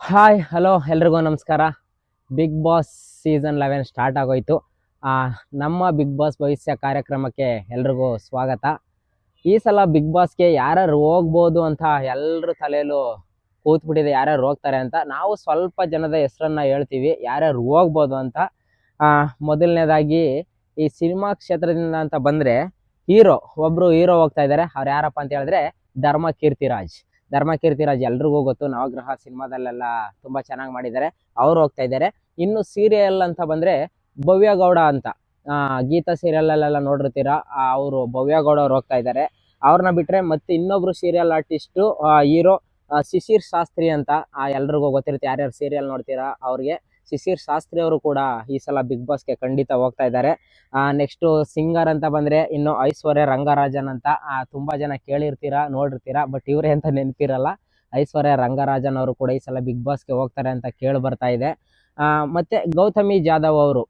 Hi hello ಎಲ್ರಿಗೂ ನಮಸ್ಕಾರ. Big boss season eleven start ಆಗೋಯ್ತು. ನಮ್ಮ ಬಿಗ್ ಬಾಸ್ ಭವಿಷ್ಯ ಕಾರ್ಯಕ್ರಮಕ್ಕೆ ಎಲ್ರಿಗೂ ಸ್ವಾಗತ. ಈ ಸಲ ಬಿಗ್ ಬಾಸ್ಗೆ ಯಾರ್ಯಾರು ಹೋಗ್ಬೋದು ಅಂತ ಎಲ್ಲರ ತಲೆಯಲ್ಲೂ ಕೂತ್ಬಿಟ್ಟಿದೆ, ಯಾರ್ಯಾರು ಹೋಗ್ತಾರೆ ಅಂತ. ನಾವು ಸ್ವಲ್ಪ ಜನದ ಹೆಸರನ್ನ ಹೇಳ್ತೀವಿ, ಯಾರ್ಯಾರು ಹೋಗ್ಬೋದು ಅಂತ. ಮೊದಲನೇದಾಗಿ ಈ ಸಿನಿಮಾ ಕ್ಷೇತ್ರದಿಂದ ಅಂತ ಬಂದರೆ ಹೀರೋ ಒಬ್ಬರು ಹೀರೋ ಹೋಗ್ತಾ ಇದ್ದಾರೆ ಅವ್ರು ಯಾರಪ್ಪ ಅಂತ ಹೇಳಿದ್ರೆ ಧರ್ಮ ಕೀರ್ತಿರಾಜ್ ಧರ್ಮ ರಾಜ್ ಎಲ್ರಿಗೂ ಗೊತ್ತು ನವಗ್ರಹ ಸಿನಿಮಾದಲ್ಲೆಲ್ಲ ತುಂಬಾ ಚೆನ್ನಾಗಿ ಮಾಡಿದ್ದಾರೆ. ಅವ್ರು ಹೋಗ್ತಾ ಇದ್ದಾರೆ. ಇನ್ನು ಸೀರಿಯಲ್ ಅಂತ ಬಂದ್ರೆ ಭವ್ಯ ಗೌಡ ಅಂತ. ಆ, ಗೀತಾ ಸೀರಿಯಲ್ ಅಲ್ಲೆಲ್ಲ ನೋಡಿರ್ತೀರಾ ಅವರು ಭವ್ಯ ಗೌಡ ಅವ್ರು ಹೋಗ್ತಾ ಇದ್ದಾರೆ. ಅವ್ರನ್ನ ಬಿಟ್ರೆ ಮತ್ತೆ ಇನ್ನೊಬ್ರು serial artist hero Shishir Shastri ಅಂತ ಎಲ್ರಿಗೂ ಗೊತ್ತಿರುತ್ತೆ. ಯಾರ್ಯಾರು ಸೀರಿಯಲ್ ನೋಡ್ತೀರಾ ಅವ್ರಿಗೆ. ಶಿಶಿರ್ ಶಾಸ್ತ್ರಿ ಅವರು ಕೂಡ ಈ ಸಲ ಬಿಗ್ ಬಾಸ್ಗೆ ಖಂಡಿತ ಹೋಗ್ತಾ ಇದ್ದಾರೆ. ನೆಕ್ಸ್ಟ್ ಸಿಂಗರ್ ಅಂತ ಬಂದ್ರೆ ಇನ್ನು ಐಶ್ವರ್ಯ ರಂಗರಾಜನ್ ಅಂತ ತುಂಬಾ ಜನ ಕೇಳಿರ್ತೀರಾ, ನೋಡಿರ್ತೀರಾ ಬಟ್ ಇವರೇ ಅಂತ ನೆನಪಿರಲ್ಲ. ಐಶ್ವರ್ಯ ರಂಗರಾಜನ್ ಅವರು ಕೂಡ ಈ ಸಲ ಬಿಗ್ ಬಾಸ್ಗೆ ಹೋಗ್ತಾರೆ ಅಂತ ಕೇಳಿ ಬರ್ತಾ ಇದೆ. ಮತ್ತೆ ಗೌತಮಿ ಜಾಧವ್ ಅವರು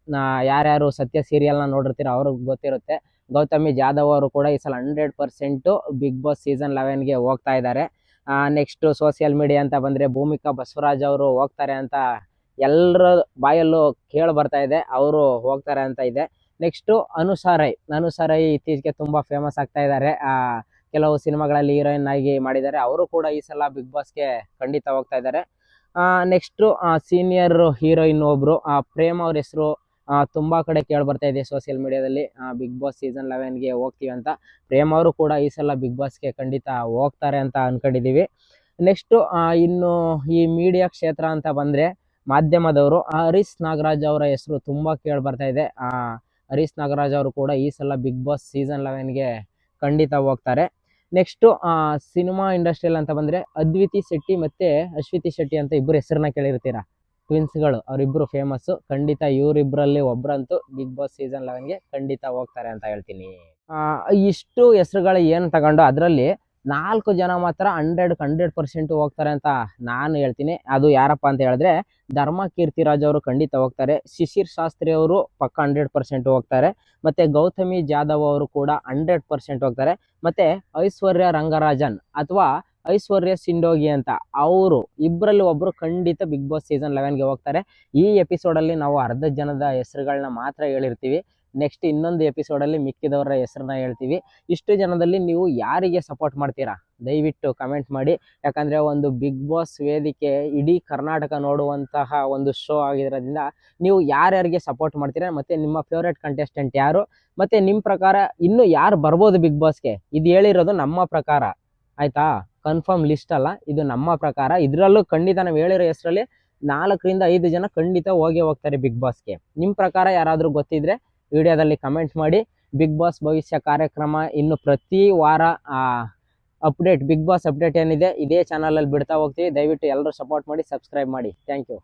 ಯಾರ್ಯಾರು ಸತ್ಯ ಸೀರಿಯಲ್ನ ನೋಡಿರ್ತೀರ ಅವ್ರಿಗೆ ಗೊತ್ತಿರುತ್ತೆ. ಗೌತಮಿ ಜಾಧವ್ ಅವರು ಕೂಡ ಈ ಸಲ hundred percent big boss season ಲೆವೆನ್ಗೆ ಹೋಗ್ತಾ ಇದ್ದಾರೆ. ನೆಕ್ಸ್ಟ್ ಸೋಷಿಯಲ್ ಮೀಡಿಯಾ ಅಂತ ಬಂದರೆ ಭೂಮಿಕಾ ಬಸವರಾಜ್ ಅವರು ಹೋಗ್ತಾರೆ ಅಂತ ಎಲ್ಲರ ಬಾಯಲ್ಲೂ ಕೇಳಿ ಬರ್ತಾ ಇದೆ, ಅವರು ಹೋಗ್ತಾರೆ ಅಂತ ಇದೆ. ನೆಕ್ಸ್ಟು ಅನುಸಾರೈ ಅನುಸಾರೈ ಇತ್ತೀಚೆಗೆ ತುಂಬ ಫೇಮಸ್ ಆಗ್ತಾ ಇದ್ದಾರೆ. ಕೆಲವು ಸಿನಿಮಾಗಳಲ್ಲಿ ಹೀರೋಯಿನ್ ಆಗಿ ಮಾಡಿದ್ದಾರೆ. ಅವರು ಕೂಡ ಈ ಸಲ ಬಿಗ್ ಬಾಸ್ಗೆ ಖಂಡಿತ ಹೋಗ್ತಾ ಇದ್ದಾರೆ. ನೆಕ್ಸ್ಟು ಸೀನಿಯರ್ ಹೀರೋಯಿನ್ ಒಬ್ಬರು ಪ್ರೇಮ್ ಅವ್ರ ಹೆಸರು ತುಂಬ ಕಡೆ ಕೇಳಿ ಬರ್ತಾ ಇದೆ ಸೋಷಿಯಲ್ ಮೀಡಿಯಾದಲ್ಲಿ ಬಿಗ್ ಬಾಸ್ ಸೀಸನ್ ಲೆವೆನ್ಗೆ ಹೋಗ್ತೀವಿ ಅಂತ. ಪ್ರೇಮ್ ಅವರು ಕೂಡ ಈ ಸಲ ಬಿಗ್ ಬಾಸ್ಗೆ ಖಂಡಿತ ಹೋಗ್ತಾರೆ ಅಂತ ಅಂದ್ಕೊಂಡಿದ್ದೀವಿ ನೆಕ್ಸ್ಟು ಇನ್ನು ಈ ಮೀಡಿಯಾ ಕ್ಷೇತ್ರ ಅಂತ ಬಂದರೆ ಮಾಧ್ಯಮದವರು ಹರೀಶ್ ನಾಗರಾಜ್ ಅವರ ಹೆಸರು ತುಂಬ ಕೇಳಿ ಬರ್ತಾ ಇದೆ. ಹರೀಶ್ ನಾಗರಾಜ್ ಅವರು ಕೂಡ ಈ ಸಲ ಬಿಗ್ ಬಾಸ್ ಸೀಸನ್ ಲೆವೆನ್ಗೆ ಖಂಡಿತ ಹೋಗ್ತಾರೆ. ನೆಕ್ಸ್ಟು ಸಿನಿಮಾ ಇಂಡಸ್ಟ್ರಿಯಲ್ ಅಂತ ಬಂದರೆ ಅದ್ವಿತಿ ಶೆಟ್ಟಿ ಮತ್ತು ಅಶ್ವಿತಿ ಶೆಟ್ಟಿ ಅಂತ ಇಬ್ಬರು ಹೆಸರನ್ನ ಕೇಳಿರ್ತೀರಾ? ಟ್ವಿನ್ಸ್ಗಳು ಅವರಿಬ್ಬರು ಫೇಮಸ್ಸು ಖಂಡಿತ ಇವರಿಬ್ಬರಲ್ಲಿ ಒಬ್ಬರಂತೂ ಬಿಗ್ ಬಾಸ್ ಸೀಸನ್ ಲೆವೆನ್ಗೆ ಖಂಡಿತ ಹೋಗ್ತಾರೆ ಅಂತ ಹೇಳ್ತೀನಿ. ಇಷ್ಟು ಹೆಸರುಗಳು ಏನು ತಗೊಂಡು, ಅದರಲ್ಲಿ ನಾಲ್ಕು ಜನ ಮಾತ್ರ ಹಂಡ್ರೆಡ್ ಹಂಡ್ರೆಡ್ ಪರ್ಸೆಂಟ್ ಹೋಗ್ತಾರೆ ಅಂತ ನಾನು ಹೇಳ್ತೀನಿ. ಅದು ಯಾರಪ್ಪ ಅಂತ ಹೇಳಿದ್ರೆ ಧರ್ಮ ಕೀರ್ತಿರಾಜ್ ಅವರು ಖಂಡಿತ ಹೋಗ್ತಾರೆ. ಶಿಶಿರ್ ಶಾಸ್ತ್ರಿ ಅವರು ಪಕ್ಕ ಹಂಡ್ರೆಡ್ ಪರ್ಸೆಂಟ್ ಹೋಗ್ತಾರೆ. ಮತ್ತೆ ಗೌತಮಿ ಜಾಧವ್ ಅವರು ಕೂಡ ಹಂಡ್ರೆಡ್ ಪರ್ಸೆಂಟ್ ಹೋಗ್ತಾರೆ. ಮತ್ತೆ ಐಶ್ವರ್ಯ ರಂಗರಾಜನ್ ಅಥವಾ ಐಶ್ವರ್ಯ ಸಿಂಡೋಗಿ ಅಂತ ಅವರು ಇಬ್ಬರಲ್ಲಿ ಒಬ್ಬರು ಖಂಡಿತ ಬಿಗ್ ಬಾಸ್ ಸೀಸನ್ ಲೆವೆನ್ಗೆ ಹೋಗ್ತಾರೆ. ಈ ಎಪಿಸೋಡಲ್ಲಿ ನಾವು ಅರ್ಧ ಜನದ ಹೆಸರುಗಳನ್ನ ಮಾತ್ರ ಹೇಳಿರ್ತೀವಿ. ನೆಕ್ಸ್ಟ್ ಇನ್ನೊಂದು ಎಪಿಸೋಡಲ್ಲಿ ಮಿಕ್ಕಿದವರ ಹೆಸರನ್ನ ಹೇಳ್ತೀವಿ. ಇಷ್ಟು ಜನದಲ್ಲಿ ನೀವು ಯಾರಿಗೆ ಸಪೋರ್ಟ್ ಮಾಡ್ತೀರಾ? ದಯವಿಟ್ಟು ಕಮೆಂಟ್ ಮಾಡಿ. ಯಾಕಂದರೆ ಒಂದು ಬಿಗ್ ಬಾಸ್ ವೇದಿಕೆ ಇಡೀ ಕರ್ನಾಟಕ ನೋಡುವಂತಹ ಒಂದು ಶೋ ಆಗಿರೋದ್ರಿಂದ ನೀವು ಯಾರ್ಯಾರಿಗೆ ಸಪೋರ್ಟ್ ಮಾಡ್ತೀರಾ? ಮತ್ತು ನಿಮ್ಮ ಫೇವ್ರೇಟ್ ಕಂಟೆಸ್ಟೆಂಟ್ ಯಾರು? ಮತ್ತು ನಿಮ್ಮ ಪ್ರಕಾರ ಇನ್ನೂ ಯಾರು ಬರ್ಬೋದು ಬಿಗ್ ಬಾಸ್ಗೆ ಇದು ಹೇಳಿರೋದು ನಮ್ಮ ಪ್ರಕಾರ. ಆಯಿತಾ? ಕನ್ಫರ್ಮ್ ಲಿಸ್ಟ್ ಅಲ್ಲ. ಇದು ನಮ್ಮ ಪ್ರಕಾರ. ಇದರಲ್ಲೂ ಖಂಡಿತ ನಾವು ಹೇಳಿರೋ ಹೆಸರಲ್ಲಿ ನಾಲ್ಕರಿಂದ ಐದು ಜನ ಖಂಡಿತ ಹೋಗೇ ಹೋಗ್ತಾರೆ ಬಿಗ್ ಬಾಸ್ಗೆ ನಿಮ್ಮ ಪ್ರಕಾರ ಯಾರಾದರೂ ಗೊತ್ತಿದ್ರೆ ವಿಡಿಯೋದಲ್ಲಿ ಕಮೆಂಟ್ ಮಾಡಿ ಬಿಗ್ ಬಾಸ್ ಭವಿಷ್ಯ ಕಾರ್ಯಕ್ರಮ ಇನ್ನು ಪ್ರತಿ ವಾರ ಅಪ್ಡೇಟ್ ಬಿಗ್ ಬಾಸ್ ಅಪ್ಡೇಟ್ ಏನಿದೆ, ಇದೇ ಚಾನಲಲ್ಲಿ ಬಿಡ್ತಾ ಹೋಗ್ತೀವಿ. ದಯವಿಟ್ಟು ಎಲ್ಲರೂ ಸಪೋರ್ಟ್ ಮಾಡಿ ಸಬ್ಸ್ಕ್ರೈಬ್ ಮಾಡಿ. Thank you